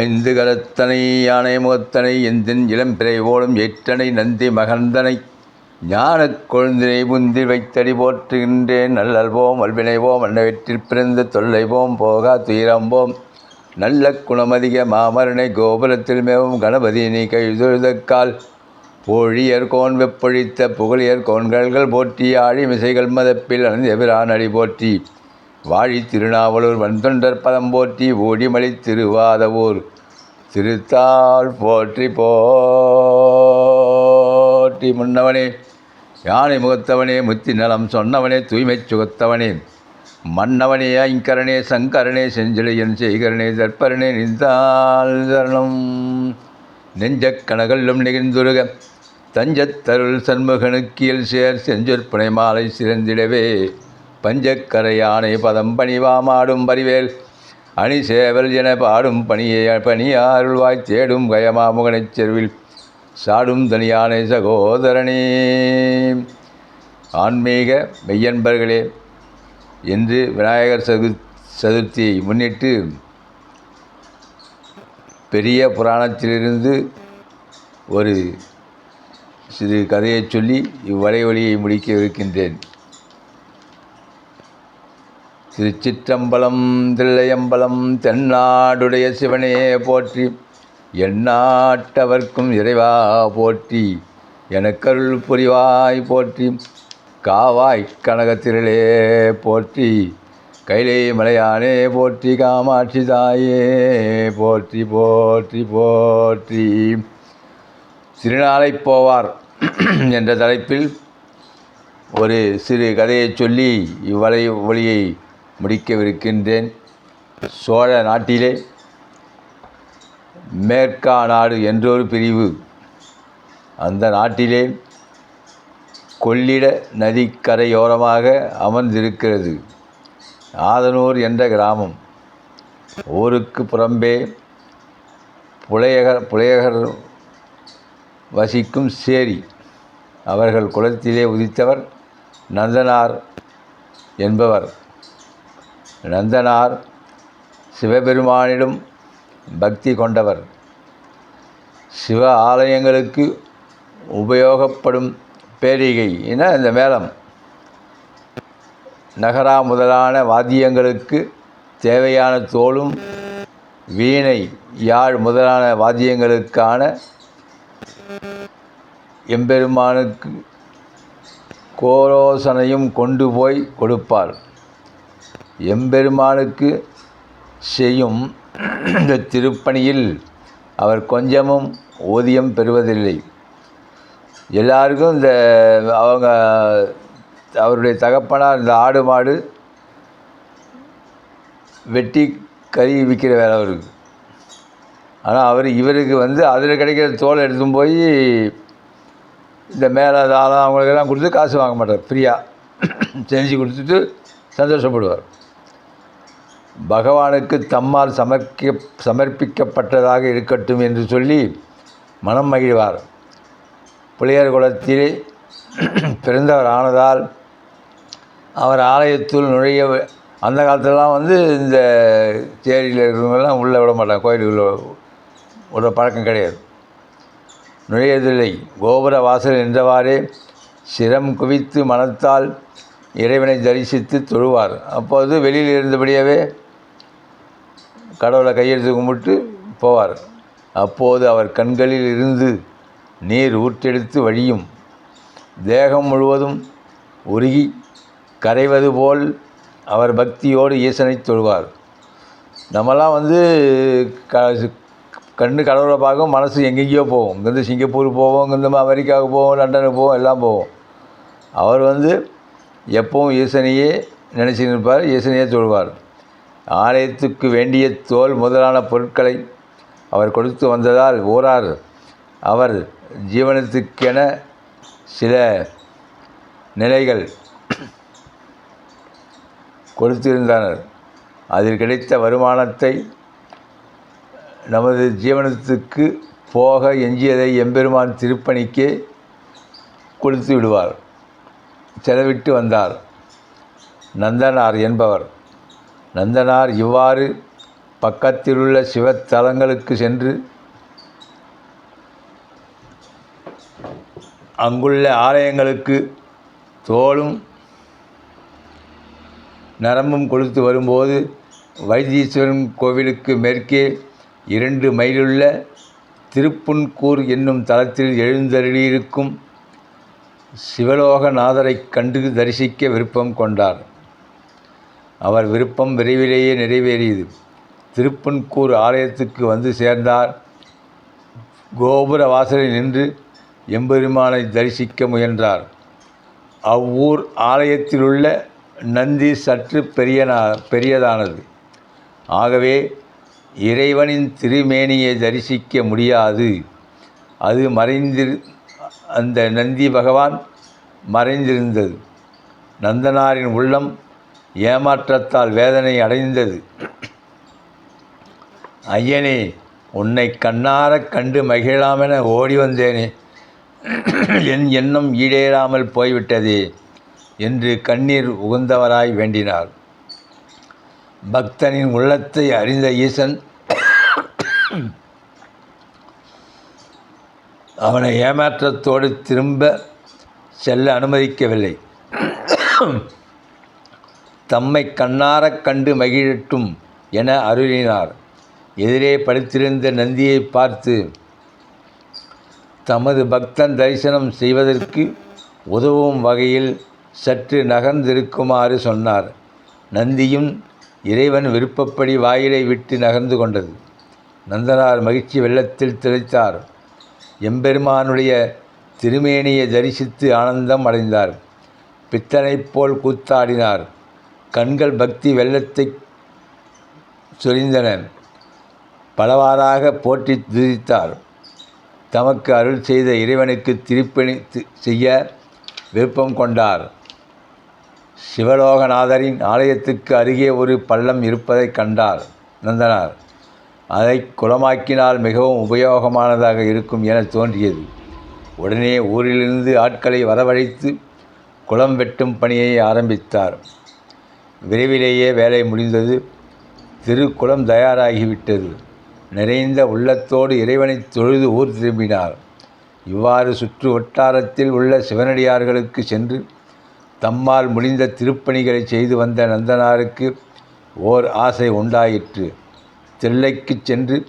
ஐந்து கரத்தனை யானை முகத்தனை எந்தின் இளம்பிறை ஓடும் ஏற்றனை நந்தி மகந்தனை. ஞானக் கொழுந்தினை முந்தி வைத்தடி போற்றுகின்றேன். நல்லல்வோம் அல்வினைவோம் அன்னவற்றில் பிறந்து தொல்லைவோம் போகா துயிரம்போம். நல்ல குணமதிக மாமரனை கோபுரத்தில் மேவும் கணபதி நீ கைதொழுதக்கால் பொழியர் கோன் வெப்பொழித்த புகழியர் கோன்கள்கள் போற்றி ஆழி மிசைகள் மதப்பில் அனந்தபிரான் அடி போற்றி. வாழி திருநாவலூர் வந்தொண்டர் பதம் போற்றி ஓடிமலை திருவாதவூர் திருத்தாள் போற்றி போற்றி முன்னவனே யானை முகத்தவனே முத்தி நலம் சொன்னவனே தூய்மைச் சுகத்தவனே மன்னவனே ஐங்கரனே சங்கரனே செஞ்சிலையன் செய்கரனே தற்பரனே நின்றால் தருணம் நெஞ்சக் கனகல்லும் நெகிழ்ந்துருக தஞ்சத்தருள் சண்முகனுக்கியல் சேர் செஞ்சொற்பனை மாலை சிறந்திடவே. பஞ்சக்கரையானை பதம் பணிவாமாடும் பரிவேல். அணி சேவல் என பாடும் பணியை பணியாருள்வாய் தேடும் கயமாமுகனைச் செருவில். சாடும் தனியானை சகோதரனே. ஆன்மீக மெய்யன்பர்களே என்று விநாயகர் சது சதுர்த்தியை முன்னிட்டு பெரிய புராணத்திலிருந்து ஒரு சிறு கதையை சொல்லி இவ்வளைவழியை முடிக்க இருக்கின்றேன். திருச்சிற்றம்பலம் தில்லையம்பலம் தென்னாடுடைய சிவனே போற்றி எந்நாட்டவர்க்கும் இறைவா போற்றி எனக்கருள் புரிவாய் போற்றி காவாய் கனகத்திரளே போற்றி கைலே மலையானே போற்றி காமாட்சி தாயே போற்றி போற்றி போற்றி. சிறுநாளை போவார் என்ற தலைப்பில் ஒரு சிறு கதையை சொல்லி இவ்வளை ஒளியை முடிக்கவிருக்கின்றேன். சோழ நாட்டிலே மேற்கா நாடு என்றொரு பிரிவு. அந்த நாட்டிலே கொள்ளிட நதிக்கரையோரமாக அமர்ந்திருக்கிறது. ஆதனூர் என்ற கிராமம். ஊருக்கு புறம்பே புலையகர் புலையகர் வசிக்கும் சேரி. அவர்கள் குளத்திலே உதித்தவர் நந்தனார் என்பவர். நந்தனார் சிவபெருமானிடம் பக்தி கொண்டவர். சிவ ஆலயங்களுக்கு உபயோகப்படும் பேரிகை. என இந்த மேளம்? நகரா முதலான வாத்தியங்களுக்கு தேவையான தோளும் வீணை யாழ் முதலான வாத்தியங்களுக்கான எம்பெருமானுக்கு கோரோசனையும் கொண்டு போய் கொடுப்பார். எம்பெருமானுக்கு செய்யும் இந்த திருப்பணியில் அவர் கொஞ்சமும் ஊதியம் பெறுவதில்லை. எல்லாருக்கும் இந்த அவங்க அவருடைய தகப்பனார் இந்த ஆடு மாடு வெட்டி கறி விற்கிற வேலை அவருக்கு. ஆனால் அவர் இவருக்கு வந்து அதில் கிடைக்கிற தோலை எடுத்துன்னு போய் இந்த மேலே தாளம் அவங்களுக்கெல்லாம் கொடுத்து காசு வாங்க மாட்டார். ஃப்ரீயாக செஞ்சு கொடுத்துட்டு சந்தோஷப்படுவார். பகவானுக்கு தம்மால் சமர்க்க சமர்ப்பிக்கப்பட்டதாக இருக்கட்டும் என்று சொல்லி மனம் மகிழ்வார். புளியர் குலத்திலே பிறந்தவர் ஆனதால் அவர் ஆலயத்துள் நுழைய அந்த காலத்திலலாம் வந்து இந்த சேரியில் இருக்கிறவங்கெல்லாம் உள்ளே விட மாட்டாங்க கோயிலுக்குள்ள விட பழக்கம் கிடையாது. நுழையதில்லை. கோபுர வாசல் நின்றவாறே சிரம் குவித்து மனத்தால் இறைவனை தரிசித்து தொழுவார். அப்போது வெளியில் இருந்தபடியாகவே கடவுளை கையெழுத்து கும்பிட்டு போவார். அப்போது அவர் கண்களில் இருந்து நீர் ஊற்றெடுத்து வழியும். தேகம் முழுவதும் உருகி கரைவது போல் அவர் பக்தியோடு ஈசனை தொழுவார். நம்மலாம் வந்து க கண்ணு கடவுளை பார்க்கும் மனசு எங்கெங்கேயோ போவோம் இங்கேருந்து சிங்கப்பூர் போவோம் இங்கேருந்து அமெரிக்காவுக்கு போவோம் லண்டனுக்கு போவோம் எல்லாம் போவோம். அவர் வந்து எப்பவும் ஈசனையே நினச்சி நிற்பார் ஈசனையே தொழுவார். ஆலயத்துக்கு வேண்டிய தோல் முதலான பொருட்களை அவர் கொடுத்து வந்ததால் ஊரார் அவர் ஜீவனத்துக்கென சில நிலைகள் கொடுத்திருந்தனர். அதில் கிடைத்த வருமானத்தை நமது ஜீவனத்துக்கு போக எஞ்சியதை எம்பெருமான் திருப்பணிக்கே கொடுத்து விடுவார். செலவிட்டு வந்தார். நந்தனார் என்பவர். நந்தனார் இவ்வாறு பக்கத்திலுள்ள சிவத்தலங்களுக்கு சென்று அங்குள்ள ஆலயங்களுக்கு தோளும் நரம்பும் கொடுத்து வரும்போது வைத்தீஸ்வரன் கோவிலுக்கு மேற்கே இரண்டு மைலுள்ள திருப்புன்கூர் என்னும் தலத்தில் எழுந்தருளியிருக்கும் சிவலோகநாதரைக் கண்டு தரிசிக்க விருப்பம் கொண்டார். அவர் விருப்பம் விரைவிலேயே நிறைவேறியது. திருப்பன்கூர் ஆலயத்துக்கு வந்து சேர்ந்தார். கோபுர வாசலில் நின்று எம்பெருமானை தரிசிக்க முயன்றார். அவ்வூர் ஆலயத்திலுள்ள நந்தி சற்று பெரியனா பெரியதானது. ஆகவே இறைவனின் திருமேனியை தரிசிக்க முடியாது. அது மறைந்திரு அந்த நந்தி பகவான் மறைந்திருந்தது. நந்தனாரின் உள்ளம் ஏமாற்றத்தால் வேதனை அடைந்தது. ஐயனே உன்னை கண்ணாரக் கண்டு மகிழாமென ஓடி வந்தேனே. என் எண்ணம் ஈடேறாமல் போய்விட்டதே என்று கண்ணீர் உகுந்தவராய் வேண்டினார். பக்தனின் உள்ளத்தை அறிந்த ஈசன் அவனை ஏமாற்றத்தோடு திரும்ப செல்ல அனுமதிக்கவில்லை. தம்மை கண்ணாரக் கண்டு மகிழட்டும் என அருளினார். எதிரே படுத்திருந்த நந்தியை பார்த்து தமது பக்தன் தரிசனம் செய்வதற்கு உதவும் வகையில் சற்று நகர்ந்திருக்குமாறு சொன்னார் நந்தியும் இறைவன் விருப்பப்படி வாயிலை விட்டு நகர்ந்து கொண்டது. நந்தனார் மகிழ்ச்சி வெள்ளத்தில் திளைத்தார். எம்பெருமானுடைய திருமேனியை தரிசித்து ஆனந்தம் அடைந்தார். பித்தனைப் போல் கூத்தாடினார். கண்கள் பக்தி வெள்ளத்தை சொரிந்தன. பலவாறாக போற்றி துதித்தார். தமக்கு அருள் செய்த இறைவனுக்கு திருப்பணி செய்ய விருப்பம் கொண்டார். சிவலோகநாதரின் ஆலயத்துக்கு அருகே ஒரு பள்ளம் இருப்பதைக் கண்டார் நந்தனார். அதை குளமாக்கினால் மிகவும் உபயோகமானதாக இருக்கும் என தோன்றியது. உடனே ஊரிலிருந்து ஆட்களை வரவழைத்து குளம் வெட்டும் பணியை ஆரம்பித்தார். விரைவிலேயே வேலை முடிந்தது. திருக்குளம் தயாராகிவிட்டது. நிறைந்த உள்ளத்தோடு இறைவனை தொழுது ஊர் திரும்பினார். இவ்வாறு சுற்று வட்டாரத்தில் உள்ள சிவனடியார்களுக்கு சென்று தம்மால் முடிந்த திருப்பணிகளை செய்து வந்த நந்தனாருக்கு ஓர் ஆசை உண்டாயிற்று. தில்லைக்குச் சென்று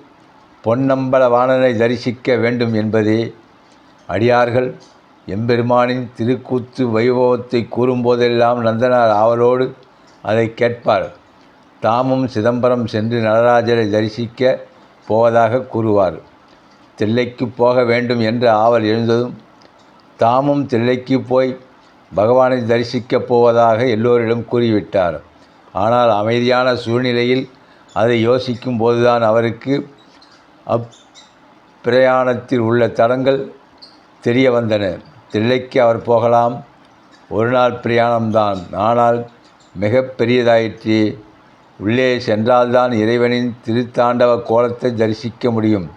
பொன்னம்பல வாணனை தரிசிக்க வேண்டும் என்பதே அடியார்கள் எம்பெருமானின் திருக்கூத்து வைபவத்தை கூறும்போதெல்லாம் நந்தனார் ஆவலோடு அதை கேட்பார் தாமும் சிதம்பரம் சென்று நடராஜரை தரிசிக்க போவதாக கூறுவார். தில்லைக்கு போக வேண்டும் என்ற ஆவல் எழுந்ததும் தாமும் தில்லைக்கு போய் பகவானை தரிசிக்கப் போவதாக எல்லோரிடம் கூறிவிட்டார். ஆனால் அமைதியான சூழ்நிலையில் அதை யோசிக்கும் போதுதான் அவருக்கு அப் பிரயாணத்தில் உள்ள தடங்கள் தெரிய வந்தன. தில்லைக்கு அவர் போகலாம். ஒரு நாள் பிரயாணம்தான். ஆனால் மிக பெரியதாயிற்று உள்ளே சென்றால்தான் இறைவனின் திருத்தாண்டவ கோலத்தை தரிசிக்க முடியும்.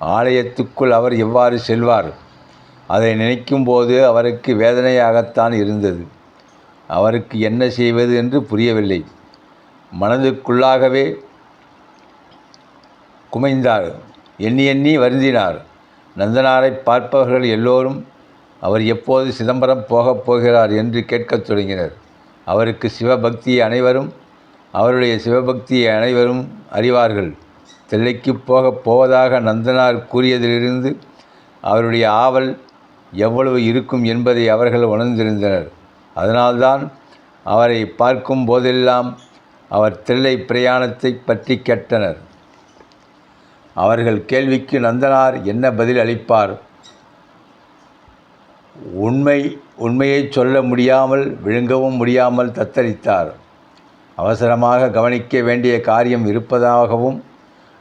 ஆலயத்துக்குள் அவர் எவ்வாறு செல்வார்? அதை நினைக்கும்போது அவருக்கு வேதனையாகத்தான் இருந்தது. அவருக்கு என்ன செய்வது என்று புரியவில்லை. மனதுக்குள்ளாகவே குமைந்தார். எண்ணி எண்ணி வருந்தினார். நந்தனாரை பார்ப்பவர்கள் எல்லோரும் அவர் எப்போது சிதம்பரம் போகப் போகிறார்? என்று கேட்கத் தொடங்கினர். அவருக்கு சிவபக்தியை அனைவரும் அவருடைய சிவபக்தியை அனைவரும் அறிவார்கள். தில்லைக்கு போகப் போவதாக நந்தனார் கூறியதிலிருந்து அவருடைய ஆவல் எவ்வளவு இருக்கும் என்பதை அவர்கள் உணர்ந்திருந்தனர். அதனால்தான் அவரை பார்க்கும் போதெல்லாம் அவர் தில்லை பிரயாணத்தை பற்றி கேட்டனர். அவர்கள் கேள்விக்கு நந்தனார் என்ன பதில் அளிப்பார்? உண்மை உண்மையை சொல்ல முடியாமல் விழுங்கவும் முடியாமல் தத்தளித்தார். அவசரமாக கவனிக்க வேண்டிய காரியம் இருப்பதாகவும்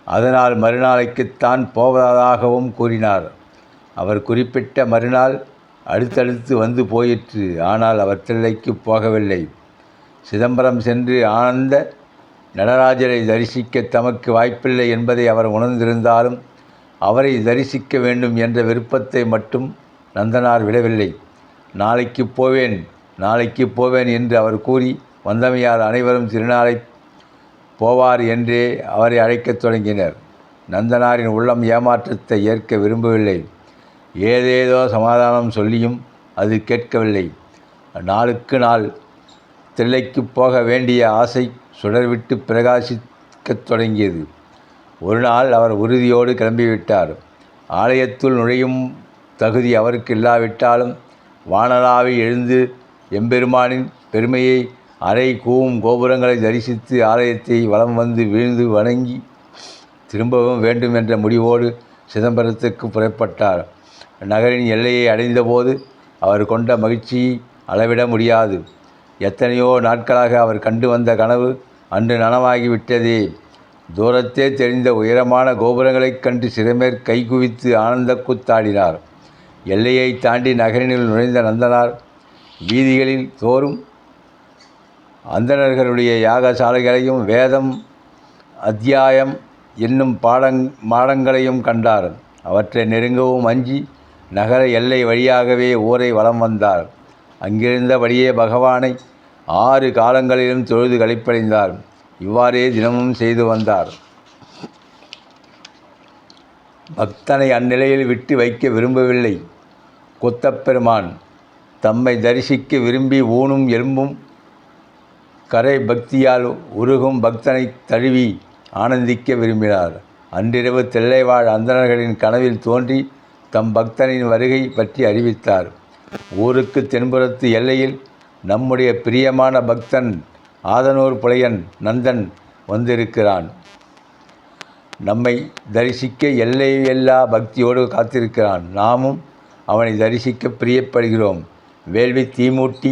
அதனால் மறுநாளைக்குத்தான் போவதாகவும் கூறினார். அவர் குறிப்பிட்ட மறுநாள் அடுத்தடுத்து வந்து போயிற்று ஆனால் அவர் தில்லைக்கு போகவில்லை. சிதம்பரம் சென்று ஆனந்த நடராஜரை தரிசிக்க தமக்கு வாய்ப்பில்லை என்பதை அவர் உணர்ந்திருந்தாலும் அவரை தரிசிக்க வேண்டும் என்ற விருப்பத்தை மட்டும் நந்தனார் விடவில்லை நாளைக்கு போவேன் நாளைக்கு போவேன் என்று அவர் கூறி வந்தமையார் அனைவரும் திருநாளை போவார் என்றே அவரை அழைக்கத் தொடங்கினர். நந்தனாரின் உள்ளம் ஏமாற்றத்தை ஏற்க விரும்பவில்லை. ஏதேதோ சமாதானம் சொல்லியும் அது கேட்கவில்லை. நாளுக்கு நாள் தில்லைக்கு போக வேண்டிய ஆசை சுடர்விட்டு பிரகாசிக்கத் தொடங்கியது. ஒரு நாள் அவர் உறுதியோடு கிளம்பிவிட்டார். ஆலயத்துள் நுழையும் தகுதி அவருக்கு இல்லாவிட்டாலும் வானலாவி எழுந்து எம்பெருமானின் பெருமையை அறை கூவும் கோபுரங்களை தரிசித்து ஆலயத்தை வலம் வந்து வீழ்ந்து வணங்கி திரும்பவும் வேண்டும் என்ற முடிவோடு சிதம்பரத்துக்கு புறப்பட்டார். நகரின் எல்லையை அடைந்தபோது அவர் கொண்ட மகிழ்ச்சியை அளவிட முடியாது. எத்தனையோ நாட்களாக அவர் கண்டு வந்த கனவு அன்று நனவாகிவிட்டதே. தூரத்தே தெரிந்த உயரமான கோபுரங்களைக் கண்டு சிறமேற் கைகுவித்து ஆனந்த கூத்தாடினார். எல்லையை தாண்டி நகரினுள் நுழைந்த நந்தனார் வீதிகளில் தோறும் அந்தணர்களுடைய யாகசாலைகளையும் வேதம் அத்தியாயம் என்னும் பாடங் மாடங்களையும் கண்டார். அவற்றை நெருங்கவும் அஞ்சி நகர எல்லை வழியாகவே ஊரை வலம் வந்தார். அங்கிருந்தபடியே பகவானை ஆறு காலங்களிலும் தொழுது கழிப்படைந்தார் இவ்வாறே தினமும் செய்து வந்தார். பக்தனை அந்நிலையில் விட்டு வைக்க விரும்பவில்லை. கொத்தப்பெருமான் தம்மை தரிசிக்க விரும்பி ஊனும் எலும்பும் கரை பக்தியால் உருகும் பக்தனை தழுவி ஆனந்திக்க விரும்பினார். அன்றிரவு தில்லைவாழ் அந்தணர்களின் கனவில் தோன்றி தம் பக்தனின் வருகை பற்றி அறிவித்தார். ஊருக்கு தென்புறத்து எல்லையில் நம்முடைய பிரியமான பக்தன் ஆதனூர் புலையன் நந்தன் வந்திருக்கிறான். நம்மை தரிசிக்க எல்லையில்லா பக்தியோடு காத்திருக்கிறான். நாமும் அவனை தரிசிக்க பிரியப்படுகிறோம். வேள்வி தீமூட்டி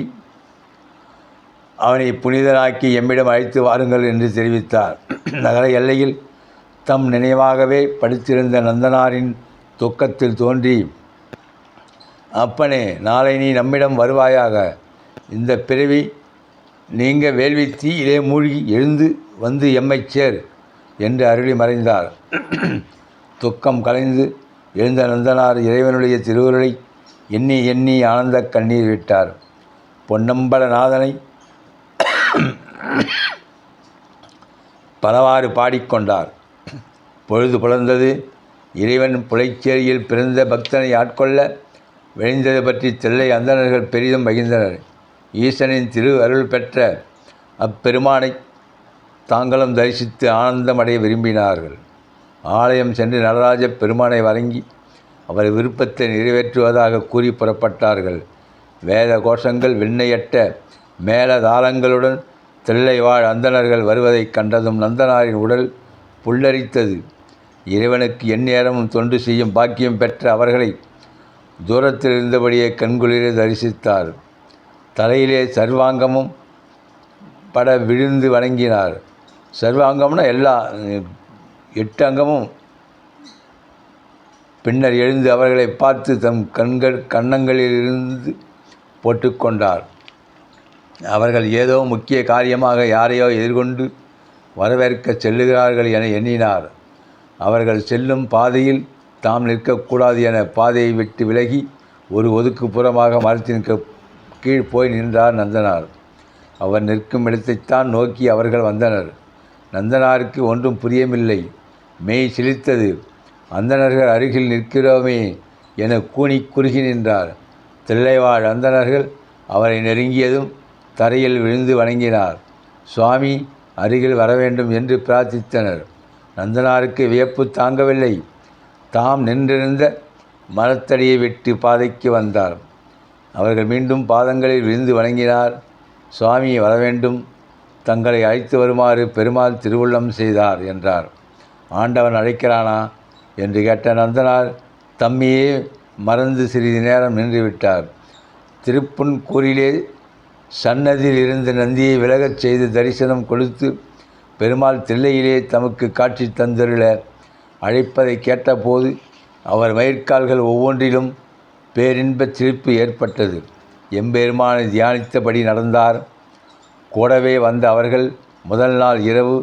அவனை புனிதனாக்கி எம்மிடம் அழைத்து வாருங்கள் என்று தெரிவித்தார். நகர எல்லையில் தம் நினைவாகவே படித்திருந்த நந்தனாரின் துக்கத்தில் தோன்றி அப்பனே நாளை நீ நம்மிடம் வருவாயாக. இந்த பிறவி நீங்கள் வேள்வி தீயிலே மூழ்கி எழுந்து வந்து எம்மைச் சேர் என்று அருளி மறைந்தார். துக்கம் கலைந்து எழுந்த நந்தனார் இறைவனுடைய திருவுருளை எண்ணி எண்ணி ஆனந்த கண்ணீர் விட்டார். பொன்னம்பலநாதனை பலவாறு பாடிக்கொண்டார். பொழுது புலர்ந்தது. இறைவன் புலைச்சேரியில் பிறந்த பக்தனை ஆட்கொள்ள விளைந்தது பற்றி தில்லை அந்தணர்கள் பெரிதும் மகிழ்ந்தனர். ஈசனின் திரு அருள் பெற்ற அப்பெருமானை தாங்களும் தரிசித்து ஆனந்தம் அடைய விரும்பினார்கள். ஆலயம் சென்று நடராஜ பெருமானை வணங்கி அவர் விருப்பத்தை நிறைவேற்றுவதாக கூறி புறப்பட்டார்கள். வேத கோஷங்கள் விண்ணையட்ட மேலதாளங்களுடன் தில்லை வாழ் அந்தணர்கள் வருவதைக் கண்டதும் நந்தனாரின் உடல் புல்லரித்தது. இறைவனுக்கு எந்நேரமும் தொண்டு செய்யும் பாக்கியம் பெற்ற அவர்களை தூரத்தில் இருந்தபடியே கண்குளிர தரிசித்தார். தலையிலே சர்வாங்கமும் பட விழுந்து வணங்கினார். சர்வாங்கம்னா எல்லா எட்டு அங்கமும் பின்னர் எழுந்து அவர்களை பார்த்து தம் கண்கள் கன்னங்களிலிருந்து போட்டுக்கொண்டார். அவர்கள் ஏதோ முக்கிய காரியமாக யாரையோ எதிர்கொண்டு வரவேற்க செல்லுகிறார்கள் என எண்ணினார். அவர்கள் செல்லும் பாதையில் தாம் நிற்கக்கூடாது என பாதையை விட்டு விலகி ஒரு ஒதுக்குப்புறமாக மரத்தின் கீழ் போய் நின்றார் நந்தனார். அவர் நிற்கும் இடத்தைத்தான் நோக்கி அவர்கள் வந்தனர். நந்தனாருக்கு ஒன்றும் புரியவில்லை. மெய் சிலித்தது அந்தணர்கள் அருகில் நிற்கிறோமே என கூனி குறுகி நின்றார். தில்லைவாழ் அந்தணர்கள் அவரை நெருங்கியதும் தரையில் விழுந்து வணங்கினார். சுவாமி அருகில் வர வேண்டும் என்று பிரார்த்தித்தனர். நந்தனாருக்கு வியப்பு தாங்கவில்லை. தாம் நின்றிருந்த மரத்தடியை விட்டு பாதைக்கு வந்தார். அவர்கள் மீண்டும் பாதங்களில் விழுந்து வணங்கினார். சுவாமி வரவேண்டும். தங்களை அழைத்து வருமாறு பெருமாள் திருவுள்ளம் செய்தார் என்றார். ஆண்டவன் அழைக்கிறானா என்று கேட்ட நந்தனார் தம்மையே மறந்து சிறிது நேரம் நின்றுவிட்டார். திருப்புன்கூரிலே சன்னதியில் இருந்து நந்தியை விலகச் செய்து தரிசனம் கொடுத்து பெருமாள் தில்லையிலே தமக்கு காட்சி தந்தருள அழைப்பதை கேட்டபோது அவர் மயிர்கால்கள் ஒவ்வொன்றிலும் பேரின்பச் சிரிப்பு ஏற்பட்டது. எம்பெருமானை தியானித்தபடி நடந்தார். கூடவே வந்த அவர்கள் முதல் நாள் இரவு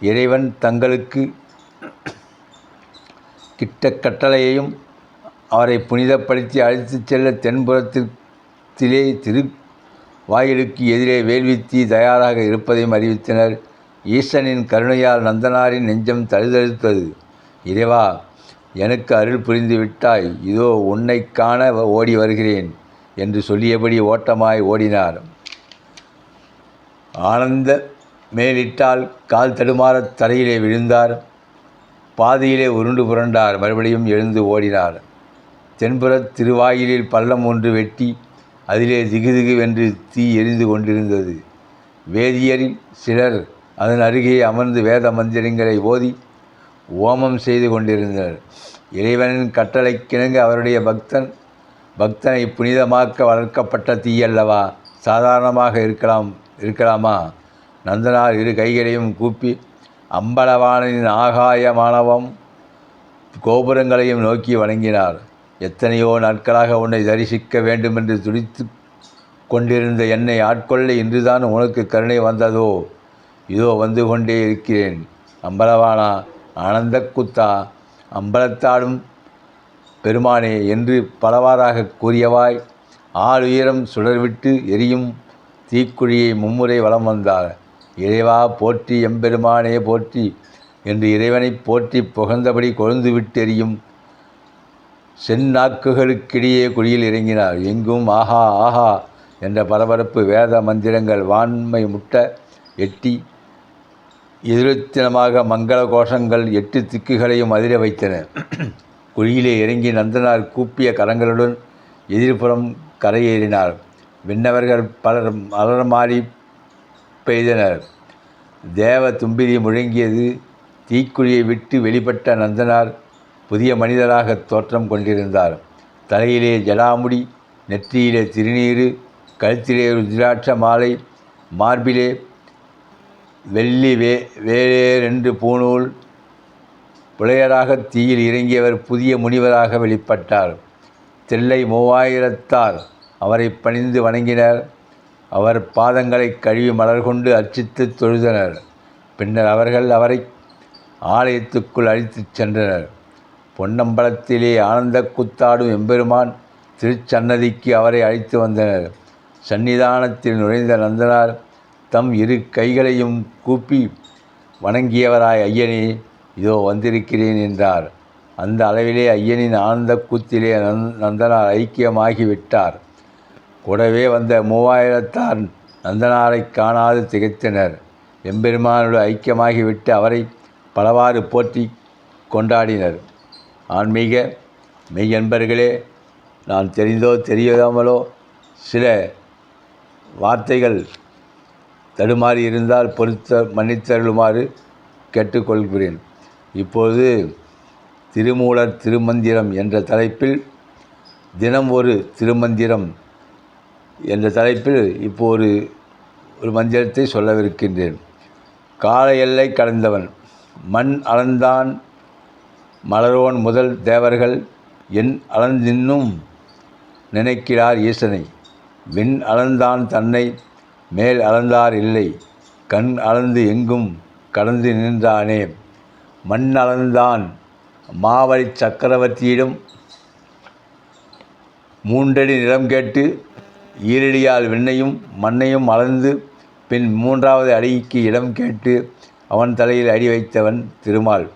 இறைவன் தங்களுக்கு கிட்ட கட்டளையையும் அவரை புனிதப்படுத்தி அழைத்துச் செல்ல தென்புறத்திலே திரு வாயிலுக்கு எதிரே வேள்வித்தி தயாராக இருப்பதையும் அறிவித்தனர். ஈசனின் கருணையால் நந்தனாரின் நெஞ்சம் தழுதழுத்தது. இறைவா எனக்கு அருள் புரிந்து விட்டாய் இதோ உன்னை காண ஓடி வருகிறேன் என்று சொல்லியபடி ஓட்டமாய் ஓடினார். ஆனந்த மேலிட்டால் கால் தடுமாறத் தரையிலே விழுந்தார். பாதியிலே உருண்டு புரண்டார். மறுபடியும் எழுந்து ஓடினார். தென்புறத் திருவாயிலில் பள்ளம் ஒன்று வெட்டி அதிலே திகுதிகுவென்று தீ எரிந்து கொண்டிருந்தது. வேதியரில் சிலர் அதன் அருகே அமர்ந்து வேத மந்திரங்களை ஓதி ஓமம் செய்து கொண்டிருந்தனர். இறைவனின் கட்டளைக்கிணங்க அவருடைய பக்தன். பக்தனை புனிதமாக்க வளர்க்கப்பட்ட தீயல்லவா? சாதாரணமாக இருக்கலாம் இருக்கலாமா? நந்தனார் இரு கைகளையும் கூப்பி அம்பலவானின் ஆகாய மாணவம் கோபுரங்களையும் நோக்கி வணங்கினார். எத்தனையோ நாட்களாக உன்னை தரிசிக்க வேண்டுமென்று துடித்து கொண்டிருந்த என்னை ஆட்கொள்ள இன்றுதான் உனக்கு கருணை வந்ததோ? இதோ வந்து கொண்டே இருக்கிறேன். அம்பலவானா ஆனந்த குத்தா அம்பலத்தாடும் பெருமானே என்று பலவாறாக கூறியவாய் ஆளுயரம் சுடர்விட்டு எரியும் தீக்குழியை மும்முறை வலம் வந்தார். இறைவா போற்றி எம்பெருமானே போற்றி என்று இறைவனைப் போற்றி புகழ்ந்தபடி கொழுந்து விட்டெறியும் செந்நாக்குகளுக்கிடையே குழியில் இறங்கினார். எங்கும் ஆஹா ஆஹா என்ற பரபரப்பு வேத மந்திரங்கள் வான்மை முட்ட எட்டி எதிர்த்தினமாக மங்கள கோஷங்கள் எட்டு திக்குகளையும் அதிர வைத்தன. குழியிலே இறங்கி நந்தனார் கூப்பிய கரங்களுடன் எதிர்ப்புறம் கரையேறினார். விண்ணவர்கள் பலர் மாறி பெய்தனர். தேவ தும்பிரி முழங்கியது தீக்குழியை விட்டு வெளிப்பட்ட நந்தனார் புதிய மனிதராக தோற்றம் கொண்டிருந்தார். தலையிலே ஜடாமுடி நெற்றியிலே திருநீறு கழுத்திலே ருத்ராட்ச மாலை மார்பிலே வெள்ளி வே வேலேரென்று பூணூல் புலையராக தீயில் இறங்கியவர் புதிய முனிவராக வெளிப்பட்டார். தில்லை மூவாயிரத்தார் அவரை பணிந்து வணங்கினர். அவர் பாதங்களை கழுவி மலர் கொண்டு அர்ச்சித்து தொழுதனர். பின்னர் அவர்கள் அவரை ஆலயத்துக்குள் அழைத்துச் சென்றனர். பொன்னம்பலத்திலே ஆனந்த கூத்தாடும் எம்பெருமான் திருச்சன்னதிக்கு அவரை அழைத்து வந்தனர். சன்னிதானத்தில் நுழைந்த நந்தனார் தம் இரு கைகளையும் கூப்பி வணங்கியவராய் ஐயனே இதோ வந்திருக்கிறேன் என்றார். அந்த அளவிலே ஐயனின் ஆனந்த கூத்திலே நந்தனார் ஐக்கியமாகி விட்டார் கூடவே வந்த மூவாயிரத்தார் நந்தனாரை காணாது திகைத்தனர். எம்பெருமானோடு ஐக்கியமாகிவிட்டு அவரை பலவாறு போற்றி கொண்டாடினர். ஆன்மீக மெய் அன்பர்களே நான் தெரிந்தோ தெரியாமலோ சில வார்த்தைகள் தடுமாறி இருந்தால் பொறுத்த மன்னித்தருளுமாறு கேட்டுக்கொள்கிறேன். இப்போது திருமூலர் திருமந்திரம் என்ற தலைப்பில் தினம் ஒரு திருமந்திரம் என்ற தலைப்பில் இப்போ ஒரு ஒரு மந்திரத்தை சொல்லவிருக்கின்றேன். கால எல்லை கடந்தவன் மண் அளந்தான் மலரோன் முதல் தேவர்கள் என் அளந்தின்னும் நினைக்கிறார் ஈசனை. விண் அளந்தான் தன்னை மேல் அளந்தார் இல்லை கண் அளந்து எங்கும் கடந்து நின்றானே. மண் அளந்தான் மாவழி சக்கரவர்த்தியிடம் மூன்றடி நிலம் கேட்டு ஈரடியால் விண்ணையும் மண்ணையும் அளந்து பின் மூன்றாவது அடிக்கு இடம் கேட்டு அவன் தலையில் அடி வைத்தவன் திருமால்.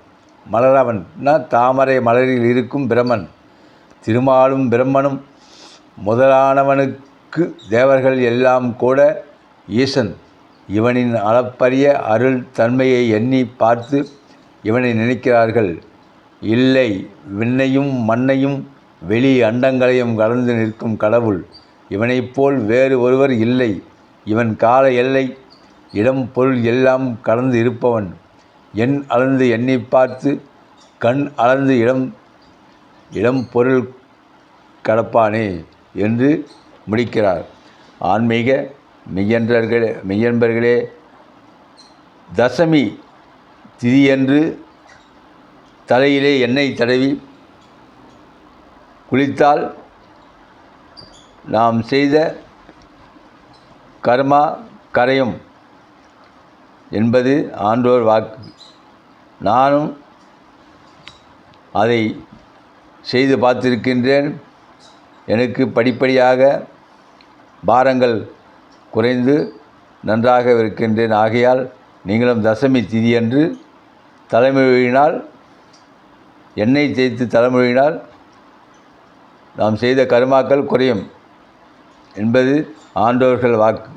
மலரவன். தாமரை மலரில் இருக்கும் பிரமன் திருமாலும் பிரம்மனும் முதலானவனுக்கு தேவர்கள் எல்லாம் கூட ஈசன். இவனின் அளப்பரிய அருள் தன்மையை எண்ணி பார்த்து இவனை நினைக்கிறார்கள். இல்லை விண்ணையும் மண்ணையும் வெளி அண்டங்களையும் கலந்து நிற்கும் கடவுள். இவனைப் போல் வேறு ஒருவர் இல்லை. இவன் கால எல்லை இடம் பொருள் எல்லாம் கலந்து இருப்பவன். எண் அளந்து எண்ணி பார்த்து கண் அளந்து இடம் இடம் பொருள் கடப்பானே என்று முடிக்கிறார். ஆன்மீக மெய்யன்றர்களே மெய்யன்பர்களே தசமி திதியன்று தலையிலே எண்ணெய் தடவி குளித்தால் நாம் செய்த கர்மா கரையும் என்பது ஆண்டோர் வாக்கு. நானும் அதை செய்து பார்த்திருக்கின்றேன். எனக்கு படிப்படியாக பாரங்கள் குறைந்து நன்றாக இருக்கின்றேன். ஆகையால் நீங்களும் தசமி திதியன்று தலைமொழியினால் எண்ணெய் தேய்த்து தலைமொழியினால் நாம் செய்த கருமாக்கள் குறையும். என்பது ஆண்டோர்கள் வாக்கு.